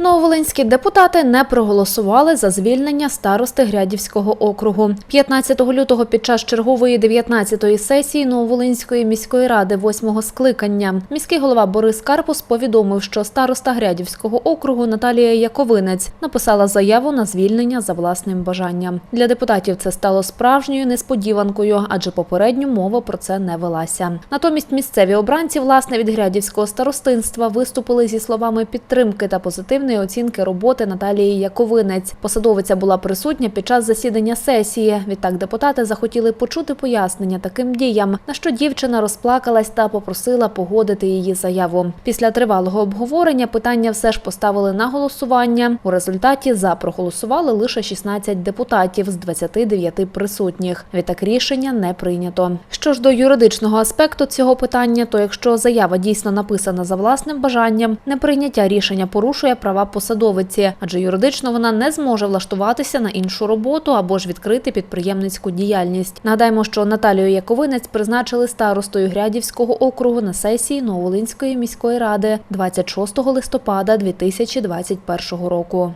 Нововолинські депутати не проголосували за звільнення старости Грядівського округу. 15 лютого під час чергової 19-ї сесії Нововолинської міської ради 8-го скликання міський голова Борис Карпус повідомив, що староста Грядівського округу Наталія Яковинець написала заяву на звільнення за власним бажанням. Для депутатів це стало справжньою несподіванкою, адже попередньо мова про це не велася. Натомість місцеві обранці, власне, від Грядівського старостинства виступили зі словами підтримки та позитивної оцінки роботи Наталії Яковинець. Посадовиця була присутня під час засідання сесії. Відтак депутати захотіли почути пояснення таким діям, на що дівчина розплакалась та попросила погодити її заяву. Після тривалого обговорення питання все ж поставили на голосування. У результаті за проголосували лише 16 депутатів з 29 присутніх. Відтак рішення не прийнято. Що ж до юридичного аспекту цього питання, то якщо заява дійсно написана за власним бажанням, неприйняття рішення порушує права посадовиці, адже юридично вона не зможе влаштуватися на іншу роботу або ж відкрити підприємницьку діяльність. Нагадаємо, що Наталію Яковинець призначили старостою Грядівського округу на сесії Новолинської міської ради 26 листопада 2021 року.